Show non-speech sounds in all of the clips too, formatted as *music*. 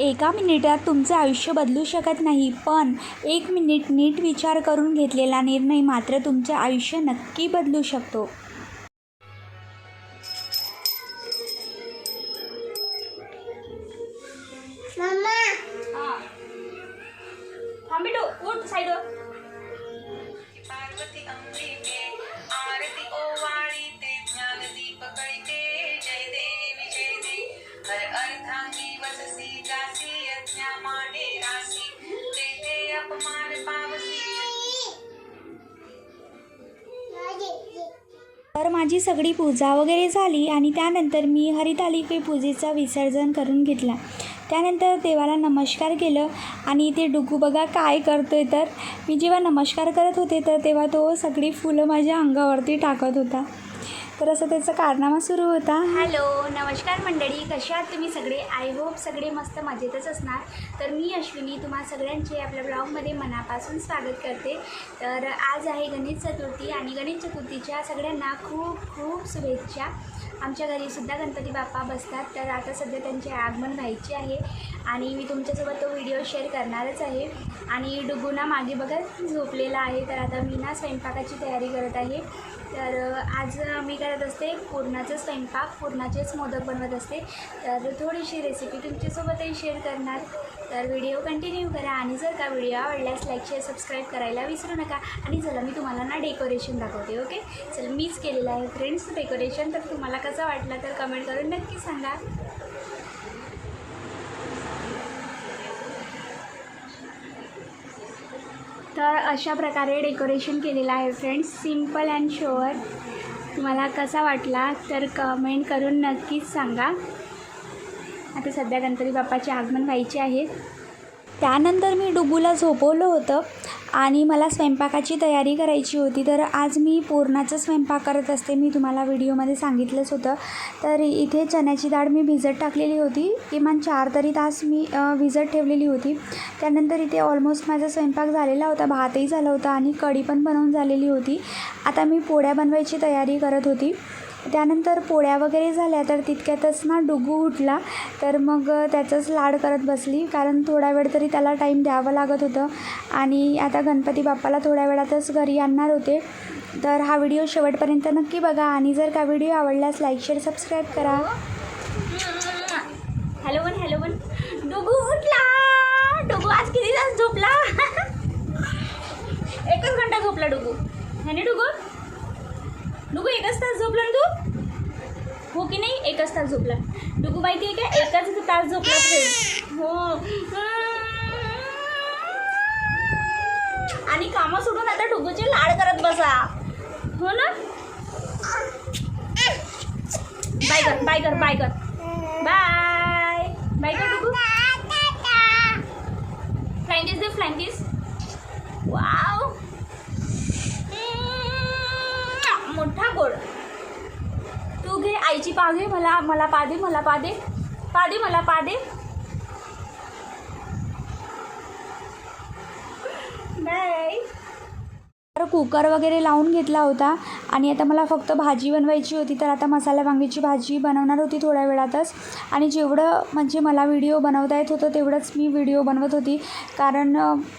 एका मिनिटात तुमचं आयुष्य बदलू शकत नाही पण एक मिनिट नीट विचार करून घेतलेला निर्णय मात्र तुमचे आयुष्य नक्की बदलू शकतो. तर माझी सगळी पूजा वगैरे झाली आणि त्यानंतर मी हरितालिके पूजेचा विसर्जन करून घेतला. त्यानंतर देवाला नमस्कार केलं आणि इथे डुगू बघा काय करतो आहे तर. मी जेव्हा नमस्कार करत होते तर तेव्हा तो सगळी फुलं माझ्या अंगावरती टाकत होता. तर असं त्याचा कारनामा सुरू होता. हॅलो नमस्कार मंडळी. कशा आहात तुम्ही सगळे? आय होप सगळे मस्त मजेतच असणार. तर मी अश्विनी तुम्हा सगळ्यांचे आपल्या ब्लॉगमध्ये मनापासून स्वागत करते. तर आज आहे गणेश चतुर्थी आणि गणेश चतुर्थीच्या सगळ्यांना खूप खूप शुभेच्छा. आमच्या घरीसुद्धा गणपती बाप्पा बसतात. तर आता सध्या त्यांचे आगमन व्हायचे आहे आणि मी तुमच्यासोबत तो व्हिडिओ शेअर करणारच आहे. आणि डुगुना मागे बघा झोपलेला आहे. तर आता मी ना स्वयंपाकाची तयारी करत आहे. तर आज मी करत असते पुरणाचा स्वयंपाक पूर्णाचेच मोदक बनवत असते. तर थोडीशी रेसिपी तुमच्यासोबतही शेअर करणार. तर व्हिडिओ कंटिन्यू करा आणि जर का व्हिडिओ आवडल्यास लाईक शेअर सबस्क्राईब करायला विसरू नका. आणि चला मी तुम्हाला ना डेकोरेशन दाखवते ओके? चल मीच केलेलं आहे फ्रेंड्स डेकोरेशन. तर तुम्हाला कसं वाटलं तर कमेंट करून नक्की सांगा. तर अशा प्रकारे डेकोरेशन केलेलं आहे फ्रेंड्स. Simple and sure. तुम्हाला कसा वाटला तर कमेंट करून नक्कीच सांगा. आता सध्या गणपती बाप्पाचे आगमन व्हायचे आहे. त्यानंतर मी डुबूला झोपवलं होतं आणि मला स्वयंपाकाची तयारी करायची होती. तर आज मी पूर्णाचा स्वयंपाक करत असते. मी तुम्हाला व्हिडिओमध्ये सांगितलंच होतं. तर इथे चण्याची डाळ मी भिजत टाकलेली होती. किमान चार तरी तास मी भिजत ठेवलेली होती. त्यानंतर इथे ऑलमोस्ट माझा स्वयंपाक झालेला होता. भातही झाला होता आणि कढी पण बनवून झालेली होती. आता मी पोळ्या बनवायची तयारी करत होती. त्यानंतर पोळ्या वगैरे झाल्या तर तितक्यातच ना डुगू उठला. तर मग त्याचंच लाड करत बसली. कारण थोडा वेळ तरी त्याला टाईम द्यावं लागत होतं. आणि आता गणपती बाप्पाला थोड्या वेळातच घरी आणणार होते. तर हा व्हिडिओ शेवटपर्यंत नक्की बघा. आणि जर का व्हिडिओ आवडल्यास लाईक शेअर सबस्क्राईब करा. Hello one hello one. Dugu उठला! डुगू आज किती तास झोपला? *laughs* एकच घंटा झोपला डुगू. ह्याने डुगू डुकू एकच तास झोपला ना तू? हो की नाही? एकच तास झोपला. डुकू माहिती आहे? का एकाच तास झोपला फ्रेंड हो. आणि कामं सोडून आता डुकूची लाड करत बसा. हो ना? बाय कर बाय कर बाय कर. बाय. बाय कर डुकू फ्लाइंग दे फ्लाइंग वा मोठा गोळा तू घे आईची पा घे मला मला पा दे मला पा दे. पा दे मला पा दे. बाय. तर कुकर वगैरे लावून घेतला होता. आणि आता मला फक्त भाजी बनवायची होती तर आता मसाला वांग्याची भाजी बनवणार होती थोड्या वेळातच. आणि जेवढं म्हणजे मला व्हिडिओ बनवता येत होतं तेवढंच मी व्हिडिओ बनवत होती. कारण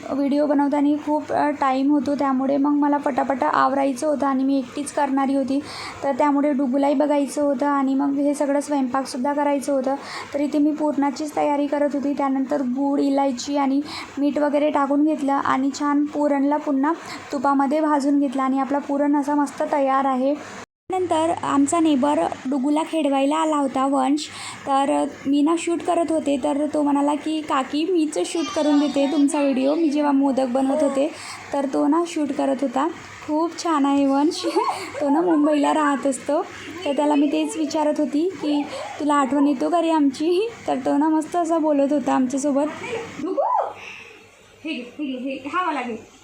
व्हिडिओ बनवताना खूप टाईम होतो. त्यामुळे मग मला पटापटा आवरायचं होतं आणि मी एकटीच करणारी होती. तर त्यामुळे डुगुलाही बघायचं होतं आणि मग हे सगळं स्वयंपाकसुद्धा करायचं होतं. तर इथे मी पुरणाचीच तयारी करत होती. त्यानंतर गूळ इलायची आणि मीठ वगैरे टाकून घेतलं आणि छान पुरणला पुन्हा तुपामध्ये भाजून घेतला आणि आपला पुरण असा मस्त तयार आहे. नंतर आमचा नेबर डुगूला खेडवायला आला होता वंश. तर मी ना शूट करत होते. तर तो म्हणाला की काकी मीच शूट करून देते तुमचा व्हिडिओ. मी जेव्हा मोदक बनवत होते तर तो ना शूट करत होता. खूप छान आहे वंश. *laughs* तो ना मुंबईला राहत असतो. तर त्याला मी तेच विचारत होती की तुला आठवण येतो का रे आमची? *laughs* तर तो ना मस्त असा बोलत होता आमच्यासोबत. हे घे हे घे हे हा मला घे.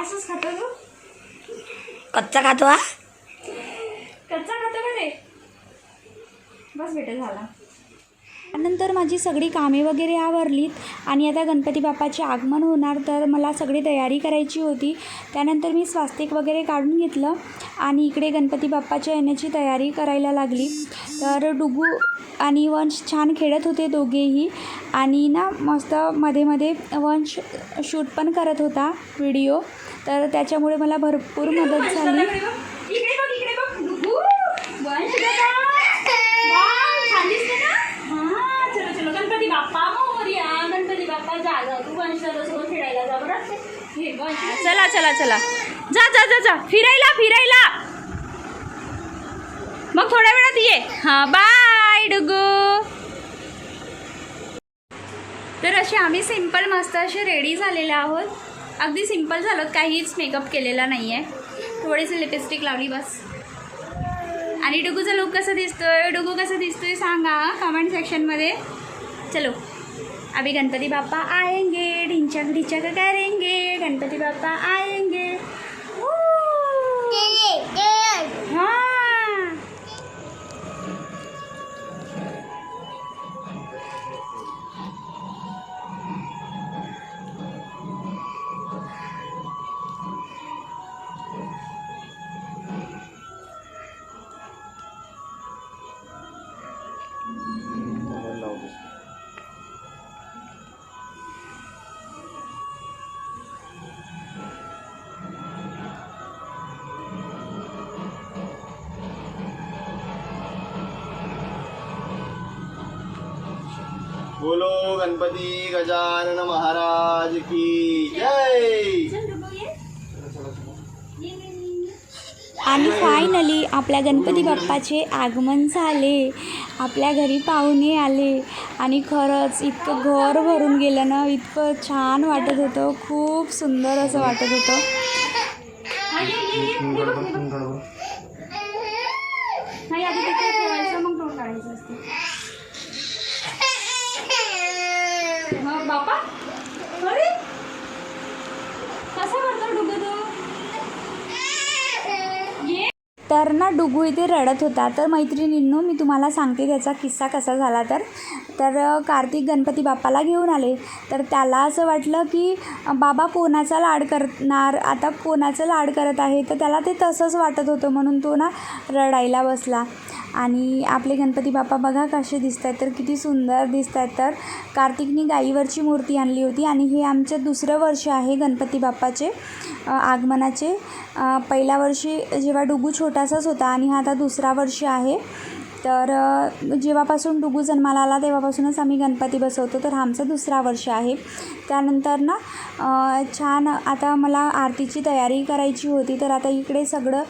असंच खातो तू? कच्चा खातो हा? कच्चा खातो का रे? बस बेटा झाला. त्यानंतर माझी सगळी कामे वगैरे आवरलीत आणि आता गणपती बाप्पाचे आगमन होणार तर मला सगळी तयारी करायची होती. त्यानंतर मी स्वास्तिक वगैरे काढून घेतलं आणि इकडे गणपती बाप्पाच्या येण्याची तयारी करायला लागली. तर डुगू आणि वंश छान खेळत होते दोघेही आणि ना मस्त मध्ये मध्ये वंश शूट पण करत होता व्हिडिओ. तर त्याच्यामुळे मला भरपूर मदत झाली. चला चला चला. जा जा जा जा. फिरायला फिरायला. मग थोड्या वेळात ये. हां बाय डुगू. तर असे आम्ही सिंपल मस्त असे रेडी झालेले आहोत. अगदी सिंपल झालं. काहीच मेकअप केलेला नाही आहे थोडीशी लिपस्टिक लावली बस. आणि डुगूचा लुक कसं दिसतोय? डुगू कसं दिसतोय सांगा कमेंट सेक्शनमध्ये चलो. अभी गणपती बाप्पा आएंगे ढिंचक ढिंचक करेंगे. गणपती बाप्पा आएंगे. बोलो गणपती गजानन महाराज की जय! आणि फायनली आपल्या गणपती बाप्पाचे आगमन झाले. आपल्या घरी पाहुणे आले. आणि खरंच इतकं घर भरून गेलं ना इतकं छान वाटत होतं. खूप सुंदर असं वाटत होतं. बापा अरे? कसा करतो डुगू तू? ये. तर ना डुगू इथे रडत होता. तर मैत्रिणींनो मी तुम्हाला सांगते त्याचा किस्सा कसा झाला तर. तर कार्तिक गणपती बाप्पाला घेऊन आले. तर त्याला असं वाटलं की बाबा कोणाचा लाड करणार? आता कोणाचं लाड करत आहे? तर त्याला ते तसंच वाटत होतं म्हणून तो ना रडायला बसला. आणि आपले गणपती बाप्पा बघा कसे दिसत आहेत तर किती सुंदर दिसत आहेत तर कार्तिकनी गाईवरची मूर्ती आणली होती आणि हे आमचं दुसरं वर्ष आहे गणपती बाप्पाचे आगमनाचे. पहिल्या वर्षी जेव्हा डुगू छोटासाच होता आणि हा आता दुसरा वर्ष आहे. तर जेव्हापासून डुगू जन्माला आला तेव्हापासूनच आम्ही गणपती बसवतो. तर हा आमचा दुसरा वर्ष आहे. त्यानंतर ना छान आता मला आरतीची तयारी करायची होती. तर आता इकडे सगळं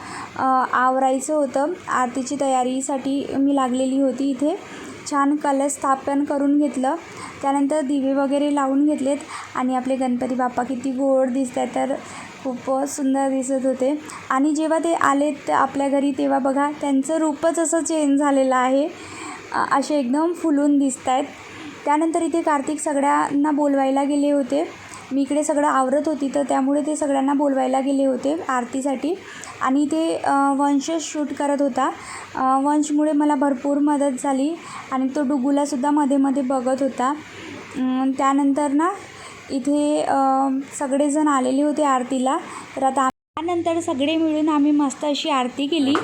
आवरायचं होतं. आरतीची तयारीसाठी मी लागलेली होती इथे. छान कलश स्थापन करून घेतलं. त्यानंतर दिवे वगैरे लावून घेतलेत. आणि आपले गणपती बाप्पा किती गोड दिसत आहेत तर खूप सुंदर दिसत होते. आणि जेव्हा ते आलेत आपल्या घरी तेव्हा बघा त्यांचं रूपच असं चेंज झालेलं आहे. असे एकदम फुलून दिसत आहेत त्यानंतर इथे कार्तिक सगळ्यांना बोलवायला गेले होते. मी इकडे सगळं आवरत होती तर त्यामुळे ते सगळ्यांना बोलवायला गेले होते आरतीसाठी. आणि ते वंशच शूट करत होता. वंशमुळे मला भरपूर मदत झाली. आणि तो डुगूलासुद्धा मध्ये मध्ये बघत होता. त्यानंतर ना इथे सगळेजण आलेले होते आरतीला. तर आता त्यानंतर सगळे मिळून आम्ही मस्त अशी आरती केली.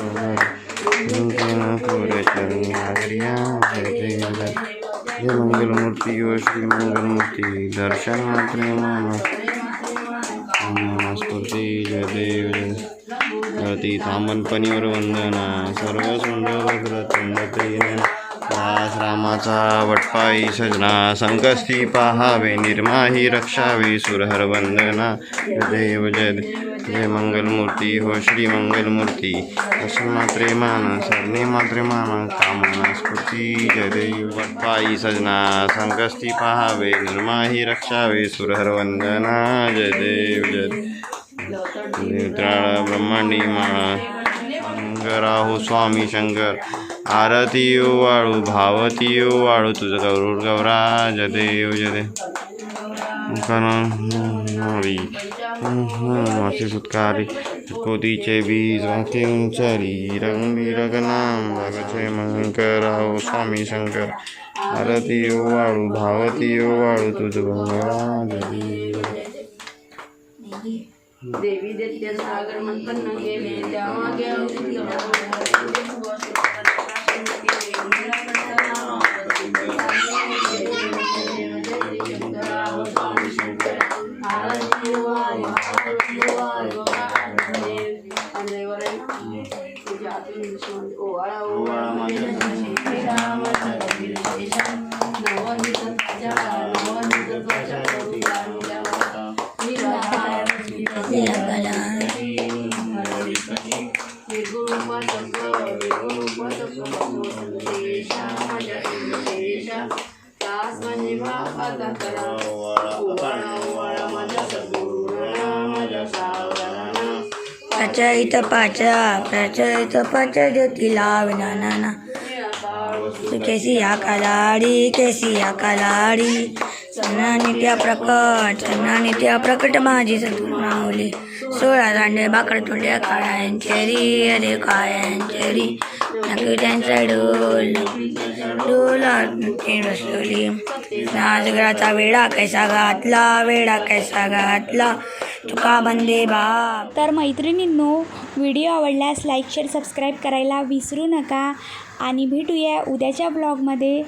मंगलमूर्ती ओ श्री मंगलमूर्ती दर्शन जयदेव स्फूर्ती देव वंदना सर्व सुंदर दास रामाचा वटपाई सजना संकस्ती पाहावे निर्माही रक्षावे सुरहर वंदना देव जय जय मंगलमूर्ती हो श्री मंगलमूर्ती अशी मात्रे मान सरणे मात्रे मान कामना स्फूर्ती जय देव वटपाई सजना संकस्ती पाहावे निर्माही रक्षावे सुरहर वंदना जय देव जय ब्रह्मांडी माळा शंकर आहो स्वामी शंकर आरती वाळू भावती वाळू तुझं गौरूर गौरा जदेव जदे हरी मासे सुतकारी कोतीचे बीज वाके उंचारी रंगी रगनाम भगचे मंकराव स्वामी शंकर. आरती वाळू भावती वाळू तुझं गौरा जदेव देवी देते सागर मन मंथन गेले त्या मागे 谢谢大家。पाच प्रचलित पाच ज्योतिला विनाना केसी या कालाडी केसी या कालाडी सन्ना नित्या प्रकट सन्ना नित्या प्रकट माझी सद्गुणावली सोळा दांडे बाकड तोंड्या काळ्यांचेरी अरे काळ्यांचेरी. नक्की त्यांचा डोल डोला बसवली. नाचगडाचा वेडा कैसा घातला वेडा कैसा घातला. तुका बंदे बाप. तर मैत्रिणींनो व्हिडिओ आवडल्यास लाईक शेअर सबस्क्राईब करायला विसरू नका. आणि भेटूया उद्याच्या ब्लॉगमध्ये.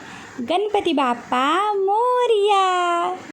गणपती बाप्पा मोरया.